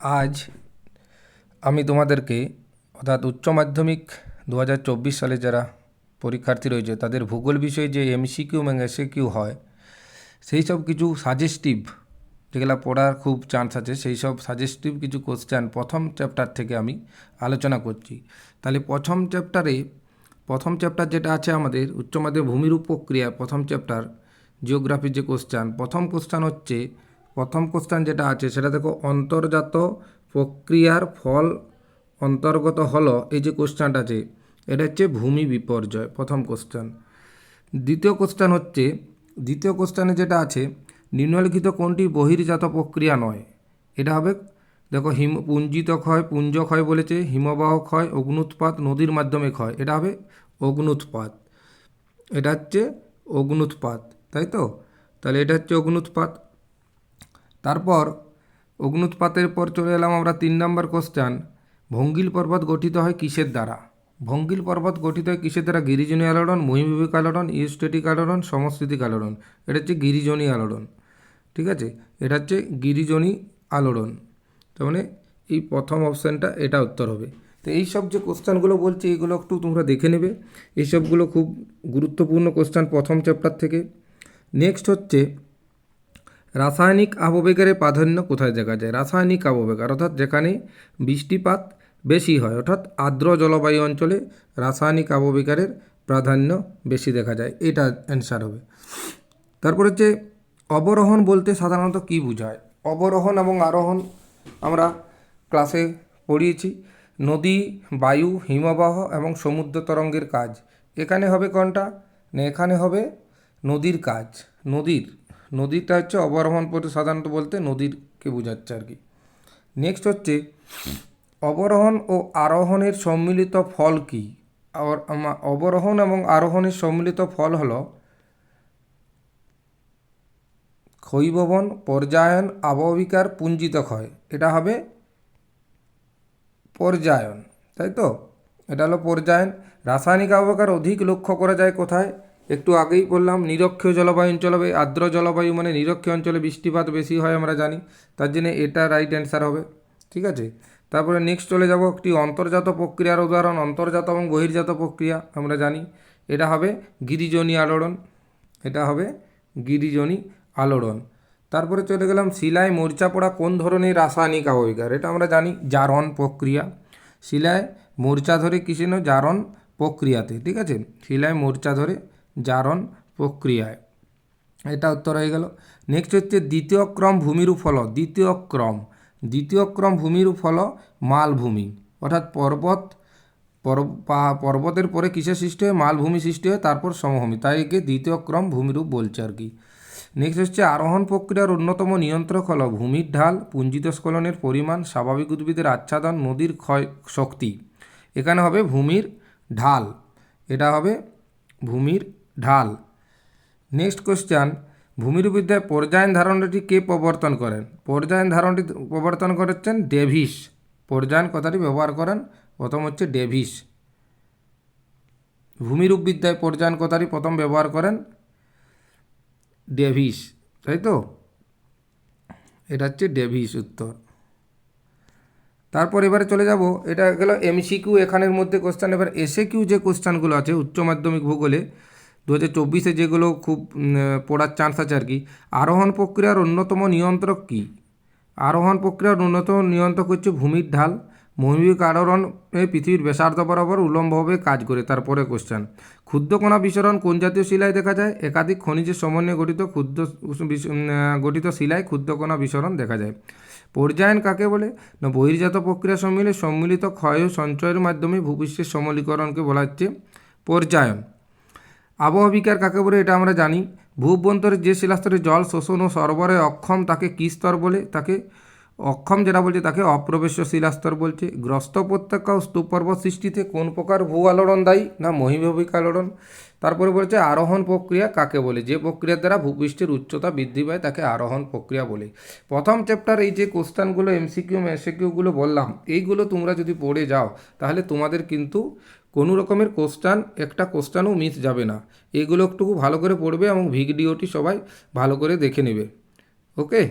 আজ আমি তোমাদেরকে, অর্থাৎ উচ্চ মাধ্যমিক দু হাজার চব্বিশ সালে যারা পরীক্ষার্থী রয়েছে, তাদের ভূগোল বিষয়ে যে এমসিকিউ এবং এসএকিউ হয়, সেই সব কিছু সাজেস্টিভ যেগুলো পড়ার খুব চান্স আছে, সেই সব সাজেস্টিভ কিছু কোশ্চেন প্রথম চ্যাপ্টার থেকে আমি আলোচনা করছি। তাহলে প্রথম চ্যাপ্টারে প্রথম চ্যাপ্টার যেটা আছে আমাদের, উচ্চ মাধ্যমিক ভূমিরূপ প্রক্রিয়া, প্রথম চ্যাপ্টার জিওগ্রাফির যে কোশ্চেন প্রথম কোশ্চেন হচ্ছে প্রথম কোশ্চেন যেটা আছে, সেটা দেখো, অন্তর্জাত প্রক্রিয়ার ফল অন্তর্গত হলো, এই যে কোশ্চেনটা আছে এটা হচ্ছে ভূমি বিপর্যয়, প্রথম কোশ্চেন দ্বিতীয় কোশ্চেন হচ্ছে, দ্বিতীয় কোশ্চেনে যেটা আছে, নিম্নলিখিত কোনটি বহির্জাত প্রক্রিয়া নয়? এটা হবে, দেখো, হিম পুঞ্জিত ক্ষয় পুঞ্জ ক্ষয় বলেছে হিমবাহ ক্ষয় অগ্নুৎপাত, নদীর মাধ্যমে ক্ষয়, এটা হবে অগ্নুৎপাত। এটা হচ্ছে অগ্নুৎপাত, তাই তো? তাহলে এটা হচ্ছে অগ্নুৎপাত। তারপর অগ্নুৎপাতের পর চলে এলাম আমরা তিন নম্বর কোশ্চেন ভঙ্গিল পর্বত গঠিত হয় কিসের দ্বারা? ভঙ্গিল পর্বত গঠিত হয় কিসের দ্বারা? গিরিজনী আলোড়ন মহিমবিক আলোড়ন, ইউস্টেটিক আলোড়ন, সমস্থিতিক আলোড়ন। এটা হচ্ছে গিরিজনী আলোড়ন। ঠিক আছে? এটা হচ্ছে গিরিজনী আলোড়ন। তার মানে এই প্রথম অপশানটা এটা উত্তর হবে। তো এই সব যে কোশ্চেনগুলো বলছি, এগুলো একটু তোমরা দেখে নেবে। এইসবগুলো খুব গুরুত্বপূর্ণ কোশ্চেন প্রথম চ্যাপ্টার থেকে। নেক্সট হচ্ছে রাসায়নিক আববেগের প্রাধান্য কোথায় দেখা যায়? রাসায়নিক আববেগ, অর্থাৎ যেখানে বৃষ্টিপাত বেশি হয়, অর্থাৎ আর্দ্র জলবায়ু অঞ্চলে রাসায়নিক আববেগারের প্রাধান্য বেশি দেখা যায়। এটা অ্যান্সার হবে। তারপর হচ্ছে, অবরোহণ বলতে সাধারণত কী বোঝায়? অবরোহণ এবং আরোহণ আমরা ক্লাসে পড়িয়েছি। নদী, বায়ু, হিমবাহ এবং সমুদ্র তরঙ্গের কাজ। এখানে হবে কোনটা? না, এখানে হবে নদীর কাজ। নদীর নদীটা হচ্ছে অবরোহণ পথে সাধারণত বলতে নদীরকে বোঝাচ্ছে আর কি। নেক্সট হচ্ছে, অবরোহণ ও আরোহণের সম্মিলিত ফল কী? অবরোহণ এবং আরোহণের সম্মিলিত ফল হল ক্ষয়ীভবন, পর্যায়ন, আবহবিকার, পুঞ্জিত ক্ষয়। এটা হবে পর্যায়ন, তাই তো? এটা হলো পর্যায়ন। রাসায়নিক আবহাওয়ার অধিক লক্ষ্য করা যায় কোথায়? একটু আগেই বললাম, নিরক্ষীয় জলবায়ু অঞ্চল হবে আর্দ্র জলবায়ু মানে নিরক্ষীয় অঞ্চলে বৃষ্টিপাত বেশি হয় আমরা জানি। তার জন্য এটা রাইট অ্যান্সার হবে। ঠিক আছে? তারপরে নেক্সট চলে যাব একটি অন্তর্জাত প্রক্রিয়ার উদাহরণ, অন্তর্জাত এবং বহির্জাত প্রক্রিয়া আমরা জানি। এটা হবে গিরিজনী আলোড়ন। এটা হবে গিরিজনী আলোড়ন। তারপরে চলে গেলাম, শিলায় মোর্চা পড়া কোন ধরনের রাসায়নিক আবহিকার? এটা আমরা জানি জারণ প্রক্রিয়া। শিলায় মোর্চা ধরে কিসেন জারণ প্রক্রিয়াতে। ঠিক আছে? শিলায় মোর্চা ধরে জারণ প্রক্রিয়ায়। এটা উত্তর হয়ে গেল। নেক্সট হচ্ছে দ্বিতীয় ক্রম ভূমিরূপ হল দ্বিতীয় ক্রম। দ্বিতীয় ক্রম ভূমিরূপ হল মালভূমি। অর্থাৎ পর্বত পর্বতের পরে কিসের সৃষ্টি হয়? মালভূমি সৃষ্টি হয়, তারপর সমভূমি। তাই একে দ্বিতীয় ক্রম ভূমিরূপ বলছে আর কি। নেক্সট হচ্ছে আরোহণ প্রক্রিয়ার অন্যতম নিয়ন্ত্রক হল ভূমির ঢাল, পুঞ্জিত স্খলনের পরিমাণ, স্বাভাবিক উদ্ভিদের আচ্ছাদন, নদীর ক্ষয়, শক্তি। এখানে হবে ভূমির ঢাল। এটা হবে ভূমির ঢাল। নেক্সট কোশ্চেন ভূমিরূপবিদ্যায় পর্যায়ন ধারণাটি কে প্রবর্তন করেন? পর্যায়ন ধারণটি প্রবর্তন করেছেন ডেভিস। পর্যায়ন কথাটি ব্যবহার করেন, প্রথম হচ্ছে ডেভিস। ভূমিরূপবিদ্যায় পর্যায়ন কথাটি প্রথম ব্যবহার করেন ডেভিস, তাই তো? এটা হচ্ছে ডেভিস উত্তর। তারপর এবারে চলে যাব, এটা গেল এমসিকিউ এখানের মধ্যে কোশ্চেন এবার এসে কিউ যে কোশ্চেনগুলো আছে, উচ্চ মাধ্যমিক ভূগোলে দু হাজার চব্বিশে যেগুলো খুব পড়ার চান্স আছে আর কি, আরোহণ প্রক্রিয়ার অন্যতম নিয়ন্ত্রক কী? আরোহণ প্রক্রিয়ার অন্যতম নিয়ন্ত্রক হচ্ছে ভূমির ঢাল। মহিমিক আরোহণ পৃথিবীর ব্যাসার্ধ বরাবর উলম্বভাবে কাজ করে, তারপরে কোশ্চেন ক্ষুদ্রকণা বিসরণ কোন জাতীয় শিলায় দেখা যায়? একাধিক খনিজের সমন্বয়ে গঠিত ক্ষুদ্র গঠিত শিলায় ক্ষুদ্র ক্ষুদ্রকণা বিসরণ দেখা যায়। পর্যায়ন কাকে বলে? না, বহির্জাত প্রক্রিয়া সম্মিলে সম্মিলিত ক্ষয় সঞ্চয়ের মাধ্যমে ভূপৃষ্ঠের সমলীকরণকে বলা হচ্ছে পর্যায়ন। আবহবিকার কাকে বলে এটা আমরা জানি। ভূভ্যন্তরের যে শিলাস্তরে জল শোষণ ও সরবরাহে অক্ষম তাকে কী স্তর বলে? তাকে অক্ষম যেটা বলছে তাকে অপ্রবেশ্য শিলাস্তর বলছে। গ্রস্ত উপত্যকা ও স্তূপ পর্বত সৃষ্টিতে কোন প্রকার ভূ আলোড়ন দায়ী না মহিমভিক আলোড়ন? তারপরে বলছে আরোহণ প্রক্রিয়া কাকে বলে? যে প্রক্রিয়ার দ্বারা ভূপৃষ্ঠের উচ্চতা বৃদ্ধি পায় তাকে আরোহণ প্রক্রিয়া বলে। প্রথম চ্যাপ্টার এই যে কোশ্চানগুলো এমসিকিউ এমসিকিউগুলো বললাম, এইগুলো তোমরা যদি পড়ে যাও, তাহলে তোমাদের কিন্তু কোনো রকমের কোশ্চান একটা কোশ্চানও মিস যাবে না। এগুলো একটু ভালো করে পড়বে এবং ভিডিওটি সবাই ভালো করে দেখে নেবে। ওকে